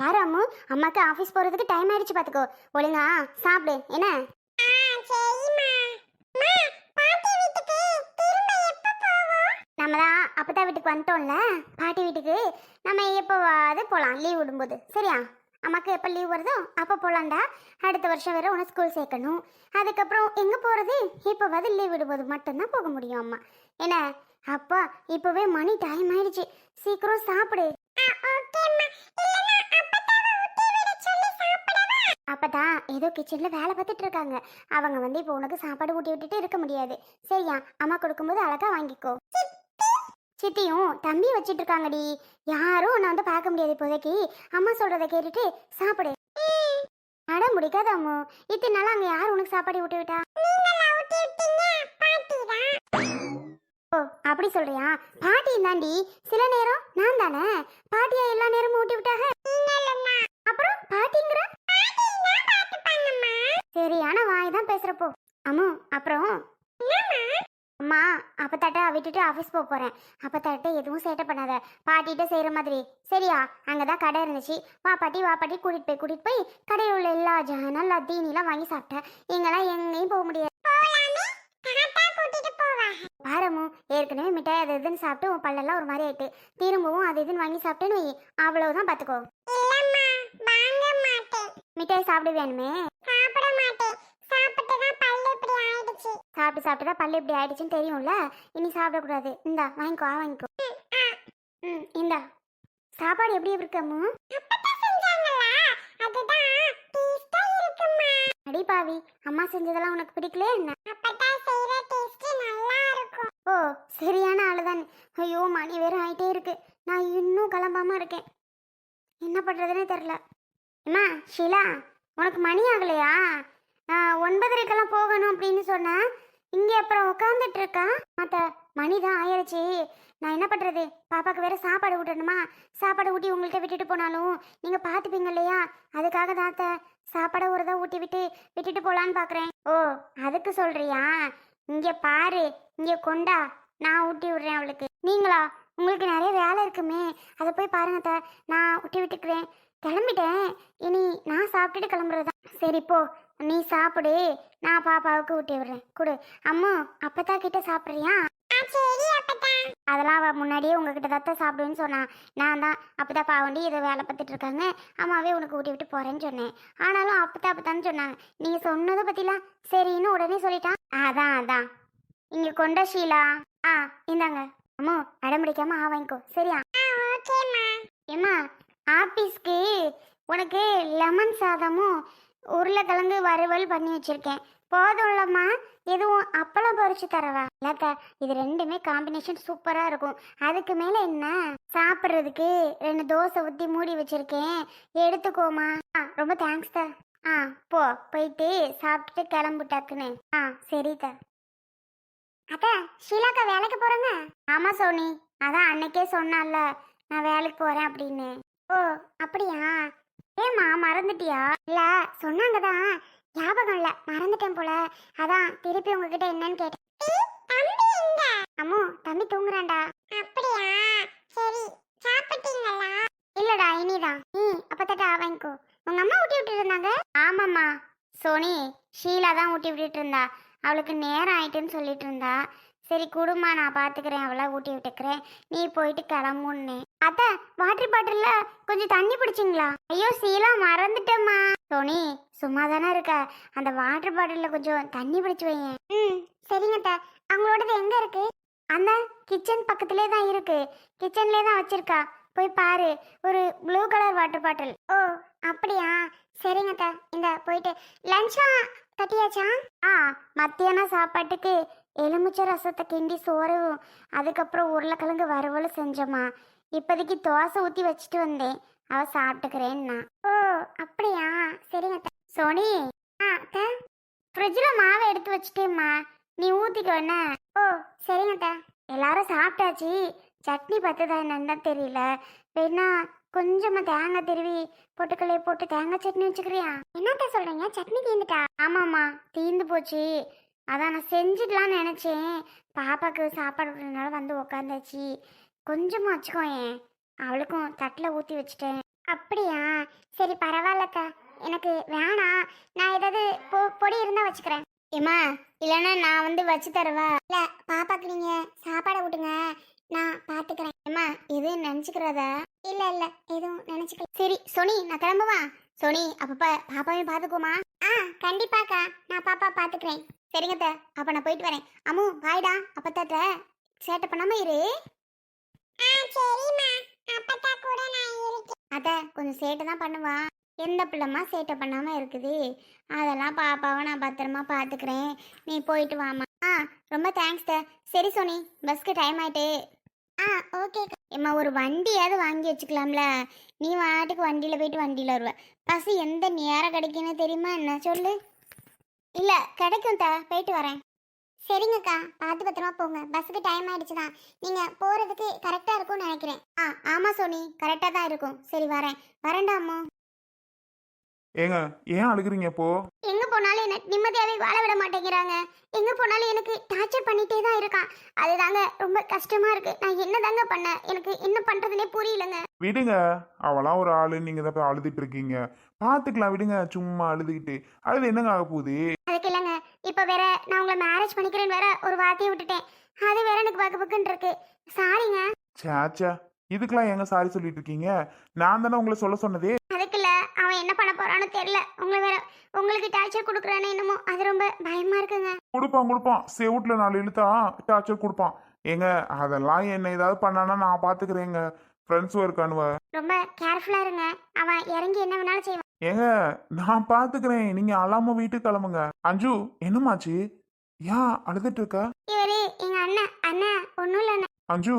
பாரு அம்மு அம்மாக்கு ஆஃபீஸ் போகிறதுக்கு டைம் ஆயிடுச்சு பார்த்துக்கோ ஒழுங்கா சாப்பிடு. என்ன? நம்ம தான் அப்பத்தா வீட்டுக்கு வந்துட்டோம்ல. பாட்டி வீட்டுக்கு நம்ம எப்போவாது போகலாம் லீவ் விடும்போது. சரியா? அம்மாக்கு எப்போ லீவ் வருதோ அப்போ போகலாண்டா அடுத்த வருஷம் வேற உனக்கு ஸ்கூல் சேர்க்கணும். அதுக்கப்புறம் எங்கே போகிறது இப்போவாது லீவ் விடும்போது மட்டும்தான் போக முடியும் அம்மா. என்ன? அப்பா இப்போவே மணி டைம் ஆயிடுச்சு. சீக்கிரம் சாப்பிடு. அப்பதான் ஏதோ கிச்சன்ல வேலை பார்த்துட்டு இருக்காங்க. அவங்க வந்து இப்போ உனக்கு சாப்பாடு ஊட்டி விட்டுட்டு இருக்க முடியாது. சரியா? அம்மா கொடுக்கும்போது அழகா வாங்கிக்கோ. சித்தியும் தம்பி வச்சிட்டு இருக்காங்கடி. யாரும் உன்னை வந்து பார்க்க முடியாது இப்போதைக்கு. அம்மா சொல்றத கேட்டுட்டு சாப்பிடு. அட முடிக்காத அம்மு. இத்தனை நாள் அங்க யார் உனக்கு சாப்பாடு ஊட்டி விட்டா? ஓ அப்படி சொல்றியா? பாட்டி தாண்டி சில நேரம் நான் தானே? பாட்டியா எல்லா நேரமும் ஊட்டி விட்டாக? அப்புறம் பாட்டிங்கிற? அம்மு அப்புறம்? அம்மா அப்பத்தாட்ட விட்டுட்டு ஆஃபீஸ் போக போகிறேன் அப்பத்தாட்ட எதுவும் சேட்டை பண்ணாத. பாட்டிகிட்ட செய்கிற மாதிரி. சரியா? அங்கே தான் கடை இருந்துச்சு. வா பாட்டி வா பாட்டி கூட்டிகிட்டு போய் கூட்டிகிட்டு போய் கடையில் உள்ள எல்லா எல்லா தீனிலாம் வாங்கி சாப்பிட்டேன். இங்கெல்லாம் எங்கேயும் போக முடியாது. பாரமு ஏற்கனவே மிட்டாய் அது இதுன்னு சாப்பிட்டு உன் பல்லெல்லாம் ஒரு மாதிரி ஆயிட்டு. திரும்பவும் அது இதுன்னு வாங்கி சாப்பிட்டேன்னு அவ்வளவுதான் பார்த்துக்கோ மிட்டாய் சாப்பிட வேணுமே? சாப்பிட்டு சாப்பிட்டு தான் பல்லு இப்படி ஆயிடுச்சுன்னு தெரியும்ல? இனி சாப்பிடக்கூடாது. இந்தா வாங்கிக்கோ ஆ வாங்கிக்கோ. ம் இந்தா. சாப்பாடு எப்படி இருக்கு அம்மு? அடி பாவி அம்மா செஞ்சதெல்லாம் உனக்கு பிடிக்கலையே என்ன? ஓ சரியான ஆளுதான். ஐயோ மணி வேற ஆயிட்டே இருக்கு. நான் இன்னும் கிளம்பாம இருக்கேன். என்ன பண்றதுன்னே தெரில அம்மா ஷீலா உனக்கு மணி ஆகலையா? ஒன்பதரைக்கெல்லாம் போகணும் அப்படின்னு சொன்னேன். இங்கே அப்புறம் உட்காந்துட்டு இருக்கா மற்ற மணி தான் ஆயிடுச்சு. நான் என்ன பண்ணுறது பாப்பாக்கு வேற சாப்பாடு ஊட்டணுமா? சாப்பாடு ஊட்டி உங்கள்கிட்ட விட்டுட்டு போனாலும் நீங்கள் பார்த்துப்பீங்க இல்லையா? அதுக்காக தான் அத்தை சாப்பாடை ஒரு தான் ஊட்டி விட்டு விட்டுட்டு போகலான்னு பார்க்குறேன் ஓ அதுக்கு சொல்கிறியா இங்கே பாரு இங்கே கொண்டா. நான் ஊட்டி விடுறேன் அவளுக்கு. நீங்களா? உங்களுக்கு நிறைய வேலை இருக்குமே. அதை போய் பாருங்க அத்தை. நான் ஊட்டி விட்டுக்கிறேன். கிளம்பிட்டேன். இனி நான் சாப்பிட்டுட்டு கிளம்புறதா சரி போ. நீ சாப்பிடு. நான் பாப்பாவுக்கு ஊட்டி விடுறேன். கொடு. அம்மா அப்பத்தா கிட்ட சாப்பிட்றியா? அதெல்லாம் முன்னாடியே உங்ககிட்ட தான் சாப்பிடுவேன்னு சொன்னா. நான் தான் அப்பதா பாவண்டி ஏதோ வேலை பார்த்துட்டு இருக்காங்க. அம்மாவே உனக்கு ஊட்டி விட்டு போறேன்னு சொன்னேன். ஆனாலும் அப்பத்தா அப்பத்தான்னு சொன்னாங்க. நீங்க சொன்னதை பத்திலாம் சரின்னு உடனே சொல்லிட்டான். அதான் அதான். இங்க கொண்ட ஷீலா. ஆ இந்தாங்க. அம்மா அடம்பிடிக்காம ஆ வாங்கிக்கோ. சரியா? ஏம்மா ஆபீஸ்க்கு உனக்கு லெமன் சாதமும் உருளைக்கிழங்கு வறுவல் பண்ணி வச்சுருக்கேன். போதும்லம்மா. எதுவும் அப்பளம் பொறிச்சு தரவா? இல்லக்கா இது ரெண்டுமே காம்பினேஷன் சூப்பராக இருக்கும். அதுக்கு மேலே என்ன? சாப்பிட்றதுக்கு ரெண்டு தோசை ஊற்றி மூடி வச்சுருக்கேன். எடுத்துக்கோமா. ஆ ரொம்ப தேங்க்ஸ் தா. ஆ போ. போயிட்டு சாப்பிட்டுட்டு கிளம்பு டக்குன்னு. ஆ சரிதா அக்கா ஷீலாக்கா வேலைக்கு போகிறேங்க ஆமாம் சோனி. அதான் அன்னைக்கே சொன்னால நான் வேலைக்கு போகிறேன் அப்படின்னு. ஓ அப்படியா? ஏம்மா மறந்துட்டியா? இல்ல சொன்னாங்க தான் ஞாபகம் இல்ல மறந்துட்டேன் போல. அதான் திருப்பி உங்ககிட்ட என்னன்னு கேட்டேன். அம்மு தம்பி தூங்குறான்டா. அப்படியா? சரி சாப்பிட்டீங்களா? இல்லடா இனிதான் நீ அப்பத்தட்டா வாங்கிக்கோ. உங்க அம்மா ஊட்டி விட்டு இருந்தாங்க? ஆமாம்மா. சோனி ஷீலா தான் ஊட்டி விட்டுட்டு இருந்தா. அவளுக்கு நேரம் ஆயிட்டுன்னு சொல்லிட்டு இருந்தா. சரி குடுமா நான் பாத்துக்கிறேன். அவளை ஊட்டி விட்டுக்கிறேன். நீ போயிட்டு கிளம்புன்னு. அத்தை வாட்டர் பாட்டில்ல கொஞ்சம் தண்ணி பிடிச்சிங்களா? ஐயோ சீலா மறந்துட்டேம்மா. சோனி சும்மா தானே இருக்க. அந்த வாட்டர் பாட்டில்ல கொஞ்சம் தண்ணி பிடிச்சி வைங்க ம் சரிங்க அத்தை. அவங்களோடது எங்க இருக்கு? அந்த கிச்சன் பக்கத்துலேயே தான் இருக்கு. கிச்சன்லேயே தான் வச்சிருக்கா. போய் பாரு. ஒரு ப்ளூ கலர் வாட்டர் பாட்டில் ஓ அப்படியா? சரிங்க இந்த போயிட்டு. லஞ்ச்லாம் கட்டியாச்சா? ஆ மத்தியான சாப்பாட்டுக்கு எலுமிச்சை ரசத்தை கிண்டி சோறவும் அதுக்கப்புறம் உருளைக்கிழங்கு வறுவலும் செஞ்சோம்மா. இப்போதைக்கு தோசை ஊற்றி வச்சுட்டு வந்தேன். அவ சாப்பிட்டுக்கிறேன்னா. ஓ அப்படியா? சரிங்க சோனி ஆ அத்தை. ஃப்ரிட்ஜில் மாவை எடுத்து வச்சுட்டேம்மா. நீ ஊற்றிக்கோ ஓ சரிங்க அத்தை. எல்லாரும் சாப்பிட்டாச்சு. சட்னி பத்துதா என்னன்னு தான் தெரியல. வேணா கொஞ்சமா தேங்காய் திருவி பொட்டுக்கலையை போட்டு தேங்காய் சட்னி வச்சுக்கிறியா? என்னத்த சொல்றீங்க? சட்னி தீந்துட்டா? ஆமாம்மா தீந்து போச்சு. அதான் நான் செஞ்சுக்கலாம்னு நினச்சேன். பாப்பாக்கு சாப்பாடு விடுறதுனால வந்து உக்காந்தாச்சு. கொஞ்சமாக வச்சுக்கோயேன். அவளுக்கும் தட்டில் ஊற்றி வச்சுட்டேன். அப்படியா? சரி பரவாயில்லக்கா. எனக்கு வேணாம். நான் ஏதாவது பொ பொடி இருந்தால் வச்சுக்கிறேன். ஏமா இல்லைன்னா நான் வந்து வச்சு தருவா? இல்லை பாப்பாக்கு நீங்கள் சாப்பாடை விட்டுங்க நான் பார்த்துக்கிறேன் ஏமா எதுவும் நினச்சிக்கிறதா? இல்லை இல்லை எதுவும் நினச்சிக்கல. சரி சோனி நான் கிளம்புவா? சோனி அப்பப்போ பாப்பாவையும் பார்த்துக்கோமா ஆ கண்டிப்பாக்கா. நான் பாப்பா பார்த்துக்கிறேன் சரிங்க அப்போ நான் போயிட்டு வரேன். அம்மு பாய்டா அப்பத்தாட்ட சேட்டை பண்ணாமல் இரு. அத கொஞ்சம் சேட்டை தான் பண்ணுவா. எந்த பிள்ளைமா சேட்டை பண்ணாம இருக்குது? அதெல்லாம் பாப்பாவை நான் பத்திரமா பாத்துக்கிறேன். நீ போயிட்டு வாமா ஆ ரொம்ப தேங்க்ஸ் த சரி சோனி பஸ்க்கு டைம் ஆயிட்டு. ஆ ஓகே ஏம்மா ஒரு வண்டியாவது வாங்கி வச்சுக்கலாம்ல. நீ வாட்டுக்கு வண்டியில் போயிட்டு வண்டியில் வருவ. பஸ் எந்த நேரம் கிடைக்குன்னு தெரியுமா என்ன? சொல்லு. இல்லை கிடைக்கும் த போயிட்டு வரேன். சரிங்கக்கா பார்த்து பத்திரமா போங்க. பஸ்ஸுக்கு டைம் ஆயிடுச்சுதான் நீங்க போறதுக்கு கரெக்டா இருக்கும்னு நினைக்கிறேன். ஆ ஆமா சோனி கரெக்டா தான் இருக்கும். சரி வரேன். வரேன்டா அம்மா. ஏங்க ஏன் அழுகுறீங்க இப்போ? எங்க போனாலும் என்ன நிம்மதியாவே வாழ விட மாட்டேங்கிறாங்க. எங்க போனாலும் எனக்கு டார்ச்சர் பண்ணிட்டே தான் இருக்கான் அதுதாங்க ரொம்ப கஷ்டமா இருக்கு. நான் என்னதாங்க பண்ண எனக்கு என்ன பண்றதுனே புரியலங்க. விடுங்க. அவளாம் ஒரு ஆளு. நீங்க தான் போய் அழுதுட்டு இருக்கீங்க. பாத்துக்கலாம் விடுங்க. சும்மா அழுதுகிட்டு. அழுது என்னங்க ஆக போகுது அதுக்கு இல்லைங்க. இப்ப வேற நான் உங்களை மேரேஜ் பண்ணிக்கிறேன்னு வேற ஒரு வார்த்தையை விட்டுட்டேன். அது வேற எனக்கு பக்கு பக்குன்னு இருக்கு. சாரிங்க சேச்சா இதுக்கெல்லாம் ஏங்க சாரி சொல்லிட்டு இருக்கீங்க? நான் தானே உங்களை சொல்ல சொன்னதே? அதுக்கு இல்ல. அவன் என்ன பண்ண போறான்னு தெரியல. உங்களை வேற உங்களுக்கு டார்ச்சர் கொடுக்குறானே என்னமோ. அது ரொம்ப பயமா இருக்குங்க. கொடுப்பான் கொடுப்பான். செவுட்ல நாலு இழுத்தா டார்ச்சர் கொடுப்பான். ஏங்க அதெல்லாம் என்ன ஏதாவது பண்ணானா நான் பாத்துக்கிறேங்க. ஃப்ரெண்ட்ஸும் இருக்கானுவ ரொம்ப கேர்ஃபுல்லா இருங்க. அவன் இறங்கி என்ன வேணாலும் செய்வான். ஏங்க நான் பாத்துக்கிறேன். நீங்க அழாம வீட்டுக்கு கிளம்புங்க. அஞ்சு என்னமாச்சு ஏன் அழுதுட்டு இருக்கா? இவரு எங்க அண்ணன் அண்ணன் ஒன்றும் இல்லை அஞ்சு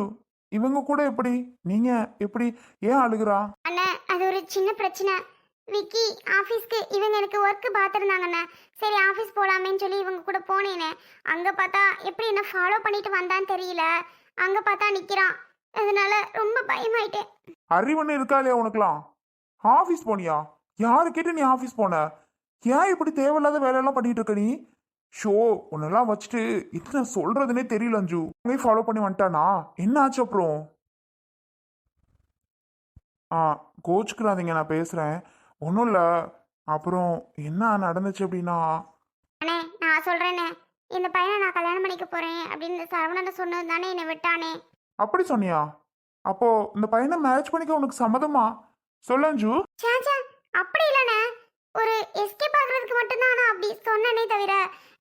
இவங்க கூட எப்படி? நீங்க எப்படி ஏன் அழுகுறா? அண்ணன் அது ஒரு சின்ன பிரச்சனை. விக்கி ஆஃபீஸ்க்கு இவங்க எனக்கு ஒர்க்கு பார்த்துருந்தாங்கண்ணே சரி ஆஃபீஸ் போகலாமேன்னு சொல்லி இவங்க கூட போனேனே. அங்கே பார்த்தா எப்படி என்ன ஃபாலோ பண்ணிட்டு வந்தான்னு தெரியல. அங்கே பார்த்தா நிற்கிறான் அதனால ரொம்ப பயமாயிட்டேன். அறிவுன்னு இருக்கா இல்லையா உனக்குலாம் ஆஃபீஸ் போனியா? யாரு கேட்டு நீ ஆஃபீஸ் போன? ஏன் இப்படி தேவையில்லாத வேலையெல்லாம் பண்ணிட்டு இருக்க நீ? ஷோ உன்னெல்லாம் வச்சுட்டு என்ன சொல்றதுனே தெரியல அஞ்சு. உங்களையும் ஃபாலோ பண்ணி வந்துட்டானா? என்ன ஆச்சு அப்புறம்? ஆ கோச்சுக்கிறாதீங்க நான் பேசுறேன். ஒன்றும் இல்லை. அப்புறம் என்ன நடந்துச்சு அப்படின்னா? அண்ணே நான் சொல்கிறேண்ணே இந்த பையனை நான் கல்யாணம் பண்ணிக்க போகிறேன் அப்படின்னு சரவணனை சொன்னது தானே என்னை விட்டானே. அப்படி சொன்னியா? அப்போ இந்த பையனை மேரேஜ் பண்ணிக்க உனக்கு சம்மதமா? சொல்ல அஞ்சு. சாச்சா ஒரு எஸ்கே ஆகுறதுக்கு மட்டும்தான் நான் அப்படி சொன்னனே தவிர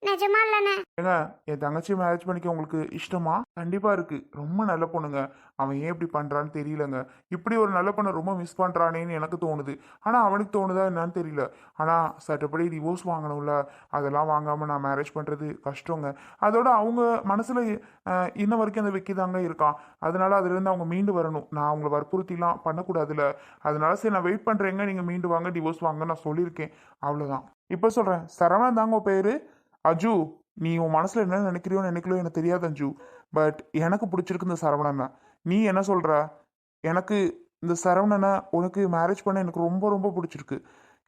நிஜமா இல்லைண்ணே. ஏங்க என் தங்கச்சி மேரேஜ் பண்ணிக்க உங்களுக்கு இஷ்டமா? கண்டிப்பா இருக்கு. ரொம்ப நல்ல பொண்ணுங்க. அவன் ஏன் இப்படி பண்றான்னு தெரியலங்க. இப்படி ஒரு நல்ல பொண்ணை ரொம்ப மிஸ் பண்றானேன்னு எனக்கு தோணுது. ஆனா அவனுக்கு தோணுதா என்னன்னு தெரியல. ஆனா சட்டப்படி டிவோர்ஸ் வாங்கணும்ல. அதெல்லாம் வாங்காம நான் மேரேஜ் பண்றது கஷ்டங்க. அதோட அவங்க மனசுல அஹ், இன்ன வரைக்கும் அந்த வெக்கி தாங்க இருக்கான். அதனால அதுல இருந்து அவங்க மீண்டு வரணும். நான் அவங்கள வற்புறுத்திலாம் பண்ணக்கூடாதுல அதனால சரி நான் வெயிட் பண்றேங்க. நீங்க மீண்டு வாங்க. டிவோர்ஸ் வாங்க நான் சொல்லியிருக்கேன். அவ்வளவுதான். இப்போ சொல்கிறேன் சரவணன் தாங்க உன் அஜு நீ உன் மனசில் என்ன நினைக்கிறியோ நினைக்கலையோ எனக்கு தெரியாது அஞ்சு. பட் எனக்கு பிடிச்சிருக்கு இந்த சரவணனை நீ என்ன சொல்கிற எனக்கு இந்த சரவணனை உனக்கு மேரேஜ் பண்ண எனக்கு ரொம்ப ரொம்ப பிடிச்சிருக்கு.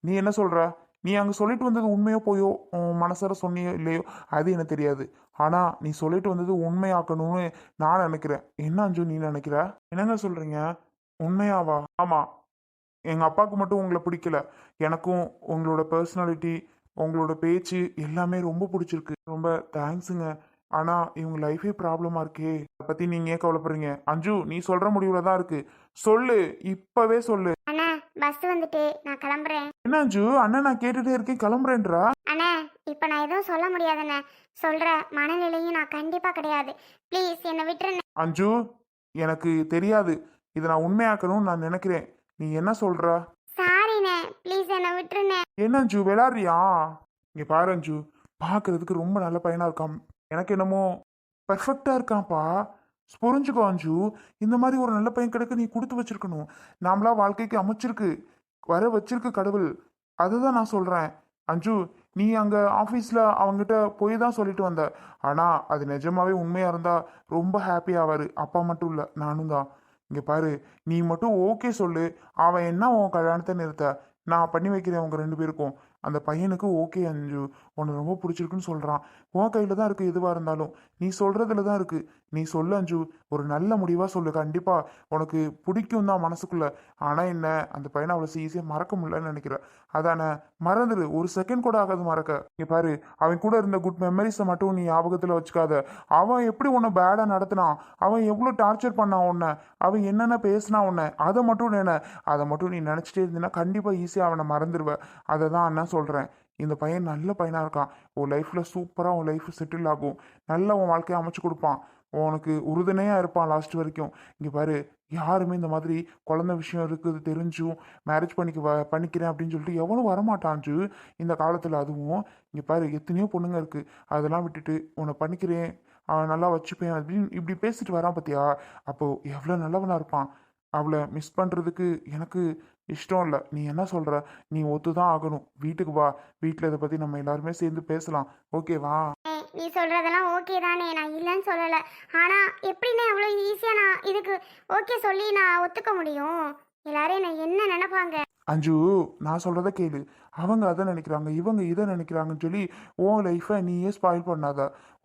நீ என்ன சொல்கிற நீ அங்கே சொல்லிட்டு வந்தது உண்மையோ போயோ உன் மனசார சொன்னியோ இல்லையோ அது எனக்கு தெரியாது. ஆனால் நீ சொல்லிட்டு வந்தது உண்மையாக்கணும்னு நான் நினைக்கிறேன். என்ன அஞ்சு நீ நினைக்கிற? என்னங்க சொல்கிறீங்க உண்மையாவா? ஆமாம் எங்கள் அப்பாவுக்கு மட்டும் உங்களை பிடிக்கல. எனக்கும் உங்களோட பர்சனாலிட்டி உங்களோட பேச்சு எல்லாமே ரொம்ப பிடிச்சிருக்கு. ரொம்ப தேங்க்ஸுங்க ஆனா இவங்க லைஃபே ப்ராப்ளமா இருக்கே. அதை பத்தி நீங்க ஏன் கவலைப்படுறீங்க? அஞ்சு நீ சொல்ற முடிவுல தான் இருக்கு. சொல்லு. இப்பவே சொல்லு. அண்ணா பஸ் வந்துட்டு. நான் கிளம்புறேன். என்ன அஞ்சு? அண்ணன் நான் கேட்டுட்டே இருக்கேன். கிளம்புறேன்றா? அண்ணா இப்போ நான் எதுவும் சொல்ல முடியாதுண்ணே சொல்கிற மனநிலையும் நான் கண்டிப்பாக கிடையாது. ப்ளீஸ் என்னை விட்டுருண்ணே. அஞ்சு எனக்கு தெரியாது. இதை நான் உண்மையாக்கணும்னு நான் நினைக்கிறேன். நீ என்ன சொல்ற? சாரிண்ணே ப்ளீஸ் என்னை விட்டுருண்ணே. என்ன அஞ்சு? விளாடுறியா இங்க பாரு அஞ்சு. பார்க்கிறதுக்கு ரொம்ப நல்ல பையனா இருக்கான் எனக்கு என்னமோ பெர்ஃபெக்டா இருக்கான்ப்பா. புரிஞ்சுக்கோ அஞ்சு. இந்த மாதிரி ஒரு நல்ல பையன் கிடைக்க நீ கொடுத்து வச்சிருக்கணும். நாமளா வாழ்க்கைக்கு அமைச்சிருக்கு. வர வச்சிருக்கு கடவுள். அதுதான் நான் சொல்றேன். அஞ்சு நீ அங்க ஆஃபீஸில் அவங்ககிட்ட போய் தான் சொல்லிட்டு வந்த. ஆனா அது நிஜமாவே உண்மையா இருந்தா ரொம்ப ஹாப்பி ஆவாரு. அப்பா மட்டும் இல்ல நானும் தான். இங்க பாரு நீ மட்டும் ஓகே சொல்லு. அவன் என்ன உன் கல்யாணத்தை நிறுத்த? நான் பண்ணி வைக்கிறேன் உங்க ரெண்டு பேருக்கும். அந்த பையனுக்கு ஓகே அஞ்சு. உன்னை ரொம்ப பிடிச்சிருக்குன்னு சொல்கிறான் உன் கையில் தான் இருக்குது எதுவாக இருந்தாலும். நீ சொல்கிறதுல தான் இருக்குது நீ சொல்லு அஞ்சு. ஒரு நல்ல முடிவாக சொல்லு. கண்டிப்பாக உனக்கு பிடிக்கும் தான் மனசுக்குள்ள. ஆனால் என்ன அந்த பையனை அவ்வளோ ஈஸியாக மறக்க முடியலன்னு நினைக்கிறேன் அதானே? மறந்துடு ஒரு செகண்ட் கூட ஆகாது மறக்க. இங்க பாரு அவன் கூட இருந்த குட் மெமரிஸை மட்டும் நீ ஞாபகத்தில் வச்சுக்காத. அவன் எப்படி உன்னை பேடாக நடத்தினான்? அவன் எவ்வளோ டார்ச்சர் பண்ணான் உன்னை? அவன் என்னென்ன பேசினா உன்னை? அதை மட்டும் நினை. அதை மட்டும் நீ நினச்சிட்டே இருந்தேன்னா கண்டிப்பாக ஈஸியாக அவனை மறந்துடுவ அதை தான் அண்ணன் சொல்கிறேன் இந்த பையன் நல்ல பையனாக இருக்கான். உன் லைஃப்பில் சூப்பராக உன் லைஃப் செட்டில் ஆகும். நல்ல உன் வாழ்க்கையை அமைச்சு கொடுப்பான். உனக்கு உறுதுணையாக இருப்பான் லாஸ்ட் வரைக்கும். இங்கே பாரு யாருமே இந்த மாதிரி குழந்த விஷயம் இருக்குது தெரிஞ்சும் மேரேஜ் பண்ணிக்க வ பண்ணிக்கிறேன் அப்படின்னு சொல்லிட்டு எவனும் வரமாட்டான்ச்சு இந்த காலத்தில் அதுவும் இங்கே பாரு எத்தனையோ பொண்ணுங்க இருக்குது அதெல்லாம் விட்டுட்டு உன்னை பண்ணிக்கிறேன் அவன் நல்லா வச்சுப்பேன் அப்படின்னு இப்படி பேசிட்டு வரான் பார்த்தியா அப்போது எவ்வளோ நல்லவனாக இருப்பான். அவளை மிஸ் பண்ணுறதுக்கு எனக்கு இஷ்டம் இல்லை. நீ என்ன சொல்கிற நீ ஒத்து தான் ஆகணும். வீட்டுக்கு வா. வீட்டில் இதை பற்றி நம்ம எல்லாருமே சேர்ந்து பேசலாம். ஓகேவா நீ சொல்கிறதெல்லாம் ஓகே தானே. நான் இல்லைன்னு சொல்லலை. ஆனால் எப்படிண்ணே அவ்வளோ ஈஸியாக நான் இதுக்கு ஓகே சொல்லி நான் ஒத்துக்க முடியும்? எல்லாரும் என்னை என்ன நினைப்பாங்க? அஞ்சு நான் சொல்கிறத கேளு. அவங்க அதை நினைக்கிறாங்க இவங்க இதை நினைக்கிறாங்கன்னு சொல்லி உன் லைஃப்பை நீயே ஸ்பாயில் பண்ணாத.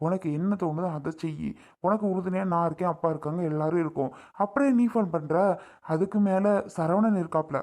உனக்கு என்ன தோணுதோ அதை செய். உனக்கு உறுதுணையாக நான் இருக்கேன் அப்பா இருக்காங்க எல்லாரும் இருக்கும். அப்புறம் நீ ஃபோன் பண்ணுற அதுக்கு மேலே சரவணன் இருக்காப்ல.